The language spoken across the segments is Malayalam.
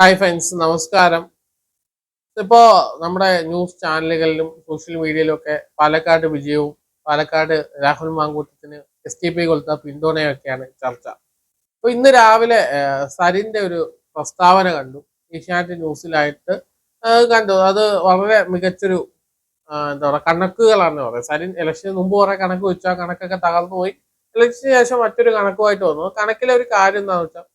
ഹായ് ഫ്രണ്ട്സ് നമസ്കാരം. ഇപ്പോൾ നമ്മുടെ ന്യൂസ് ചാനലുകളിലും സോഷ്യൽ മീഡിയയിലും ഒക്കെ പാലക്കാട് വിജയവും പാലക്കാട് രാഹുൽ മാങ്കൂട്ടത്തിന് എസ് ടി പി കൊടുത്ത പിന്തുണയൊക്കെയാണ് ചർച്ച. അപ്പോൾ ഇന്ന് രാവിലെ സരിന്റെ ഒരു പ്രസ്താവന കണ്ടു. ഏഷ്യാനെറ്റ് ന്യൂസിലായിട്ട് കണ്ടു. അത് വളരെ മികച്ചൊരു എന്താ പറയുക കണക്കുകളാണ് പറയുന്നത് സരിൻ ഇലക്ഷന് മുമ്പ് കുറേ കണക്ക് വെച്ചു. ആ കണക്കൊക്കെ തകർന്നു പോയി ഇലക്ഷന് ശേഷം മറ്റൊരു കണക്കുമായിട്ട് വന്നു. കണക്കിലെ ഒരു കാര്യം എന്താണെന്ന് വെച്ചാൽ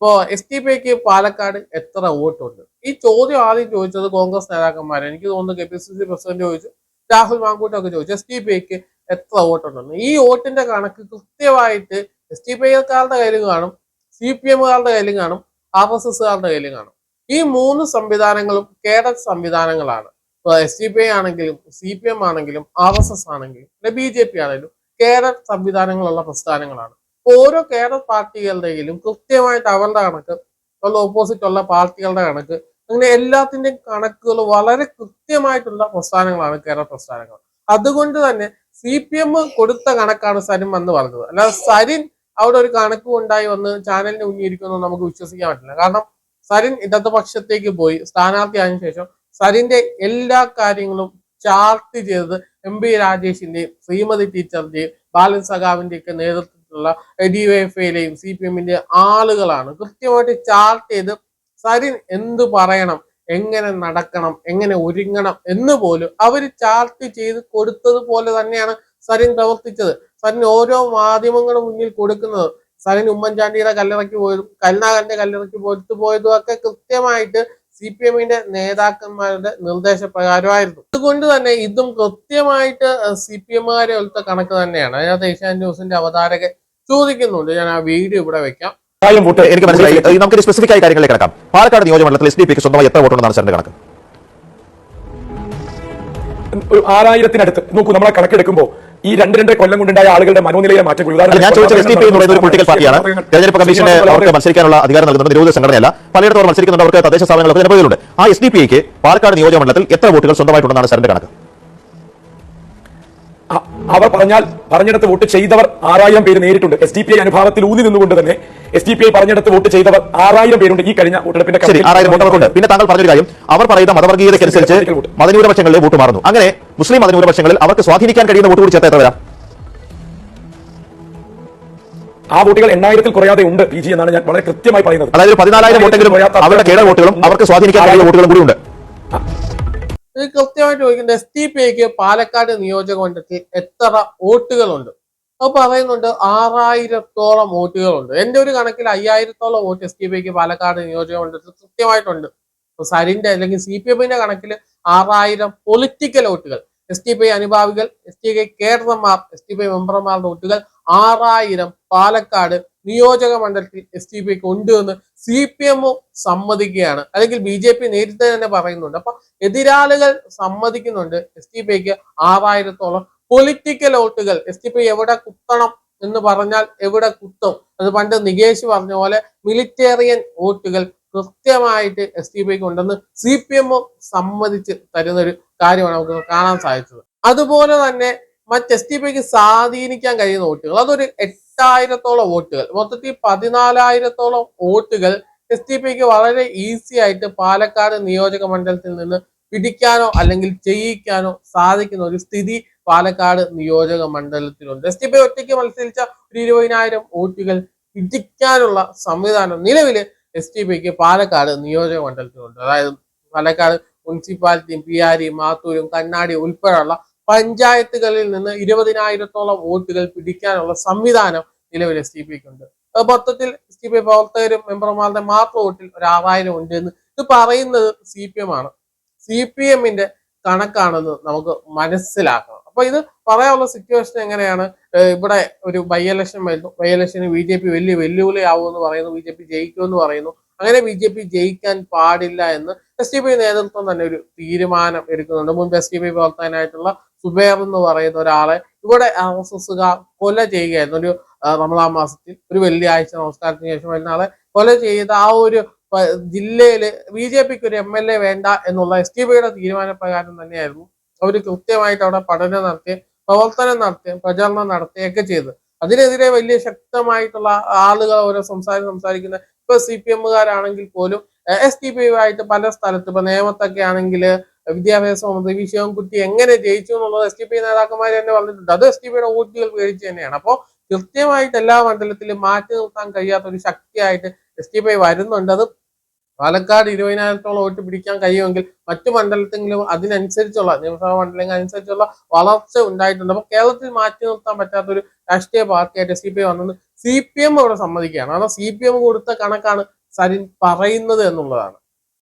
ഇപ്പോ എസ് ടി പിക്ക് പാലക്കാട് എത്ര വോട്ടുണ്ട്? ഈ ചോദ്യം ആദ്യം ചോദിച്ചത് കോൺഗ്രസ് നേതാക്കന്മാരെ എനിക്ക് തോന്നുന്നു K P C C president ചോദിച്ചു രാഹുൽ മാങ്കൂട്ടൊക്കെ ചോദിച്ചു എസ് ടി പിക്ക് എത്ര വോട്ടുണ്ടെന്ന്. ഈ വോട്ടിന്റെ കണക്ക് കൃത്യമായിട്ട് എസ് ടി പി ഐക്കാരുടെ കയ്യിലും കാണും സി പി എമ്മുകാരുടെ കയ്യിലും കാണും ആർ എസ് എസ്സുകാരുടെ കയ്യിലും കാണും. ഈ മൂന്ന് സംവിധാനങ്ങളും കേഡറ്റ് സംവിധാനങ്ങളാണ്. എസ് ടി പി ഐ ആണെങ്കിലും സി പി എം ആണെങ്കിലും ആർ എസ് എസ് ആണെങ്കിലും ബി ജെ പി ആണെങ്കിലും കേഡറ്റ് സംവിധാനങ്ങളുള്ള പ്രസ്ഥാനങ്ങളാണ്. ഓരോ കേഡർ പാർട്ടികളുടെയിലും കൃത്യമായിട്ട് അവരുടെ കണക്ക് ഉള്ള ഓപ്പോസിറ്റ് ഉള്ള പാർട്ടികളുടെ കണക്ക് അങ്ങനെ എല്ലാത്തിന്റെയും കണക്കുകൾ വളരെ കൃത്യമായിട്ടുള്ള പ്രസ്ഥാനങ്ങളാണ് കേരള പ്രസ്ഥാനങ്ങൾ. അതുകൊണ്ട് തന്നെ സി പി എം കൊടുത്ത കണക്കാണ് സരിൻ വന്ന് പറഞ്ഞത്. അല്ലാതെ സരിൻ അവിടെ ഒരു കണക്ക് ഉണ്ടായി വന്ന് ചാനലിന് മുന്നിൽ ഇരിക്കുമെന്ന് നമുക്ക് വിശ്വസിക്കാൻ പറ്റില്ല. കാരണം സരിൻ ഇടതുപക്ഷത്തേക്ക് പോയി സ്ഥാനാർത്ഥിയായതിനു ശേഷം സരിന്റെ എല്ലാ കാര്യങ്ങളും ചാർട്ട് ചെയ്തത് എം പി രാജേഷിന്റെയും ശ്രീമതി ടീച്ചറിന്റെയും ബാലൻ സഖാവിന്റെ ഒക്കെ നേതൃത്വത്തിലുള്ള ഡിവൈഎഫ്ഐയിലെയും സി പി എമ്മിന്റെ ആളുകളാണ്. കൃത്യമായിട്ട് ചാർട്ട് ചെയ്ത് സരിൻ എന്ത് പറയണം എങ്ങനെ നടക്കണം എങ്ങനെ ഒരുങ്ങണം എന്ന് പോലും അവർ ചാർട്ട് ചെയ്ത് കൊടുത്തതുപോലെ തന്നെയാണ് സരിൻ പ്രവർത്തിച്ചത്. സരിൻ ഓരോ മാധ്യമങ്ങളും മുന്നിൽ കൊടുക്കുന്നത്. സരിൻ ഉമ്മൻചാണ്ടിയുടെ കല്ലറയ്ക്ക് പോയതും കരുണാകരന്റെ കല്ലറയ്ക്ക് പോയിട്ട് പോയതും ഒക്കെ കൃത്യമായിട്ട് സി പി എമ്മിന്റെ നേതാക്കന്മാരുടെ നിർദ്ദേശപ്രകാരമായിരുന്നു. അതുകൊണ്ട് തന്നെ ഇതും കൃത്യമായിട്ട് സി പി എമ്മുകാരെ പോലത്തെ കണക്ക് തന്നെയാണ്. അതിനകത്ത് ഏഷ്യാൻ ന്യൂസിന്റെ അവതാരകൻ ചോദിക്കുന്നുണ്ട്. ഞാൻ ആ വീഡിയോ ഇവിടെ വെക്കാം. കാര്യം വോട്ട് എനിക്ക് മനസ്സിലായി. നമുക്ക് സ്പെസിഫിക് ആയി കാര്യങ്ങളെ കിടക്കാം. പാലക്കാട് നിയോജകമണ്ഡലത്തിൽ എസ് ഡി പിക്ക് സ്വന്തമായി എത്ര വോട്ടുണ്ടെന്നാണ് സാറിന്റെ കണക്ക്? ഒരു ആറായിരത്തിനടുത്ത്. നോക്കൂ നമ്മളെ കണക്കെടുക്കുമ്പോൾ ഈ രണ്ട് രണ്ട് കൊല്ലം കൊണ്ടുണ്ടായ ആളുകളുടെ മനോനിലയെ മാറ്റം ഞാൻ ചോദിച്ച എസ് ഡി പി എന്ന് പറയുന്ന ഒരു പൊളിറ്റിക്കൽ പാർട്ടിയാണ് തെരഞ്ഞെടുപ്പ് കമ്മീഷനെ അവർക്ക് മത്സരിക്കാനുള്ള അധികാരം നൽകുന്ന നിരോധന സംഘടനയല്ല. പലയിടത്തും അവർ മത്സരിക്കുന്നുണ്ട്. അവർക്ക് തദ്ദേശ സ്ഥാപനങ്ങളൊക്കെ ജനപ്രതികളുണ്ട് ആ എസ് ഡി പിക്ക് പാലക്കാട് നിയോജകമണ്ഡലത്തിൽ എത്ര വോട്ടുകൾ സ്വന്തമായിട്ടുണ്ടെന്നാണ് സാറിന്റെ കണക്ക്? അവർ പറഞ്ഞാൽ പറഞ്ഞിടത്ത് വോട്ട് ചെയ്തവർ ആറായിരം പേര് നേരിട്ടുണ്ട്. എസ് ഡി പി ഐ അനുഭാവത്തിൽ ഊന്നി നിന്നുകൊണ്ട് തന്നെ എസ് ഡി പി ഐ പറഞ്ഞിടത്ത് വോട്ട് ചെയ്തവർ ആറായിരം പേരുണ്ട് ഈ കഴിഞ്ഞ വോട്ടെടുപ്പിന്റെ ആറായിരം പിന്നെ താങ്കൾ പറഞ്ഞൊരു കാര്യം. അവർ പറയുന്ന മതവർഗീയതയ്ക്കനുസരിച്ച് മതന്യൂനപക്ഷങ്ങളിൽ വോട്ട് മാറുന്നു. അങ്ങനെ മുസ്ലിം മതന്യൂനപക്ഷങ്ങളിൽ അവർക്ക് സ്വാധീനിക്കാൻ കഴിയുന്ന വോട്ട് കൂടി ചേർത്ത് എത്ര വരാം ആ വോട്ടുകൾ എണ്ണായിരത്തിൽ കുറയാതെ ഉണ്ട് പി ജി എന്നാണ് ഞാൻ വളരെ കൃത്യമായി പറയുന്നത്. അതായത് പതിനാലായിരം വോട്ടെങ്കിലും അവരുടെ കേട വോട്ടുകളും അവർക്ക് സ്വാധീനിക്കാൻ കഴിയുന്ന വോട്ടുകളും കൂടി ഉണ്ട്. ഇത് കൃത്യമായിട്ട് ചോദിക്കുന്നത് എസ് ടി പി ഐക്ക് പാലക്കാട് നിയോജക മണ്ഡലത്തിൽ എത്ര വോട്ടുകളുണ്ട്? അത് പറയുന്നുണ്ട് ആറായിരത്തോളം വോട്ടുകളുണ്ട്. എന്റെ ഒരു കണക്കിൽ അയ്യായിരത്തോളം വോട്ട് എസ് ടി പി ഐക്ക് പാലക്കാട് നിയോജക മണ്ഡലത്തിൽ കൃത്യമായിട്ടുണ്ട് സരിന്റെ അല്ലെങ്കിൽ സി പി എമ്മിന്റെ കണക്കിൽ ആറായിരം പൊളിറ്റിക്കൽ വോട്ടുകൾ. എസ് ടി പി ഐ അനുഭാവികൾ എസ് ടി ഐ കേരളമാർ എസ് ടി പി ഐ മെമ്പർമാരുടെ വോട്ടുകൾ ആറായിരം പാലക്കാട് നിയോജക മണ്ഡലത്തിൽ എസ് ടി പി ഐക്ക് ഉണ്ട് എന്ന് സി പി എമ്മും സമ്മതിക്കുകയാണ്. അല്ലെങ്കിൽ ബി ജെ പി നേരത്തെ തന്നെ പറയുന്നുണ്ട്. അപ്പൊ എതിരാളികൾ സമ്മതിക്കുന്നുണ്ട് എസ് ടി പി ഐക്ക് ആറായിരത്തോളം പൊളിറ്റിക്കൽ വോട്ടുകൾ. എസ് ടി പി എവിടെ കുത്തണം എന്ന് പറഞ്ഞാൽ എവിടെ കുത്തും? അത് പണ്ട് നികേഷ് പറഞ്ഞ പോലെ മിലിറ്റേറിയൻ വോട്ടുകൾ കൃത്യമായിട്ട് എസ് ടി പിക്ക് ഉണ്ടെന്ന് സി പി എമ്മും സമ്മതിച്ച് തരുന്ന ഒരു കാര്യമാണ് നമുക്ക് കാണാൻ സാധിച്ചത്. അതുപോലെ തന്നെ മറ്റ് എസ് ടി പിക്ക് സ്വാധീനിക്കാൻ കഴിയുന്ന വോട്ടുകൾ. അതൊരു എട്ടായിരത്തോളം വോട്ടുകൾ. മൊത്തത്തിൽ പതിനാലായിരത്തോളം വോട്ടുകൾ എസ് ടി പിക്ക് വളരെ ഈസി ആയിട്ട് പാലക്കാട് നിയോജക മണ്ഡലത്തിൽ നിന്ന് പിടിക്കാനോ അല്ലെങ്കിൽ ചെയ്യിക്കാനോ സാധിക്കുന്ന ഒരു സ്ഥിതി പാലക്കാട് നിയോജക മണ്ഡലത്തിലുണ്ട്. എസ് ടി പി ഒറ്റയ്ക്ക് മത്സരിച്ച ഒരു ഇരുപതിനായിരം വോട്ടുകൾ പിടിക്കാനുള്ള സംവിധാനം നിലവിൽ എസ് ടി പിക്ക് പാലക്കാട് നിയോജക മണ്ഡലത്തിലുണ്ട്. അതായത് പാലക്കാട് മുനിസിപ്പാലിറ്റിയും പിയാരി മാത്തൂരും കണ്ണാടി ഉൾപ്പെടെയുള്ള പഞ്ചായത്തുകളിൽ നിന്ന് ഇരുപതിനായിരത്തോളം വോട്ടുകൾ പിടിക്കാനുള്ള സംവിധാനം നിലവിൽ എസ് ടി പിക്ക് ഉണ്ട് അത് മൊത്തത്തിൽ എസ് ടി പി പ്രവർത്തകരും മെമ്പർമാരുടെ മാത്രം വോട്ടിൽ ഒരു ആറായിരം ഉണ്ട് എന്ന് ഇത് പറയുന്നത് സി പി എം ആണ്. സി പി എമ്മിന്റെ കണക്കാണെന്ന് നമുക്ക് മനസ്സിലാക്കണം. അപ്പൊ ഇത് പറയാനുള്ള സിറ്റുവേഷൻ എങ്ങനെയാണ്? ഇവിടെ ഒരു ബൈ ഇലക്ഷൻ വരുന്നു. ബൈ ഇലക്ഷന് ബി ജെ പി വലിയ വെല്ലുവിളി ആവുമെന്ന് പറയുന്നു. ബി ജെ പി ജയിക്കുമെന്ന് പറയുന്നു. അങ്ങനെ ബി ജെ പി ജയിക്കാൻ പാടില്ല എന്ന് എസ് ടി പി നേതൃത്വം തന്നെ ഒരു തീരുമാനം എടുക്കുന്നുണ്ട്. മുൻപ് എസ് ടി പി പ്രവർത്തകനായിട്ടുള്ള സുബേർ എന്ന് പറയുന്ന ഒരാളെ ഇവിടെ ആർ എസ് കൊല ചെയ്യുകയായിരുന്നു. ഒരു നമ്മളാ മാസത്തിൽ ഒരു വെള്ളിയാഴ്ച നമസ്കാരത്തിന് ശേഷം വരുന്ന കൊല ചെയ്ത ആ ഒരു ജില്ലയിൽ ബി ജെ പിക്ക് ഒരു എം എൽ എ വേണ്ട എന്നുള്ള എസ് ടി പിയുടെ തീരുമാനപ്രകാരം തന്നെയായിരുന്നു അവർ കൃത്യമായിട്ട് അവിടെ പഠനം നടത്തി പ്രവർത്തനം നടത്തി പ്രചരണം നടത്തുകയൊക്കെ ചെയ്ത് അതിനെതിരെ വലിയ ശക്തമായിട്ടുള്ള ആളുകൾ ഓരോ സംസാരം സംസാരിക്കുന്ന ഇപ്പൊ സി പി എമ്മുകാരാണെങ്കിൽ പോലും എസ് ടി പി ആയിട്ട് പല സ്ഥലത്ത് ഇപ്പൊ നേമത്തൊക്കെ ആണെങ്കിൽ വിദ്യാഭ്യാസ മന്ത്രി വി ശിവൻകുട്ടി എങ്ങനെ ജയിച്ചു എന്നുള്ളത് എസ് ടി പി നേതാക്കന്മാർ തന്നെ പറഞ്ഞിട്ടുണ്ട്. അത് എസ് ടി പിയുടെ വോട്ടുകൾ മേടിച്ച് തന്നെയാണ്. അപ്പോൾ കൃത്യമായിട്ട് എല്ലാ മണ്ഡലത്തിലും മാറ്റി നിർത്താൻ കഴിയാത്ത ഒരു ശക്തിയായിട്ട് എസ് ടി പി വരുന്നുണ്ട്. അത് പാലക്കാട് ഇരുപതിനായിരത്തോളം വോട്ട് പിടിക്കാൻ കഴിയുമെങ്കിൽ മറ്റു മണ്ഡലത്തിലും അതിനനുസരിച്ചുള്ള നിയമസഭാ മണ്ഡലങ്ങൾ അനുസരിച്ചുള്ള വളർച്ച ഉണ്ടായിട്ടുണ്ട്. അപ്പോൾ കേരളത്തിൽ മാറ്റി നിർത്താൻ പറ്റാത്ത ഒരു രാഷ്ട്രീയ പാർട്ടിയായിട്ട് എസ് ഡി പി വന്നത് സി പി എം അവിടെ സമ്മതിക്കുകയാണ്. കാരണം സി പി എം കൊടുത്ത കണക്കാണ് സരിൻ പറയുന്നത് എന്നുള്ളതാണ്.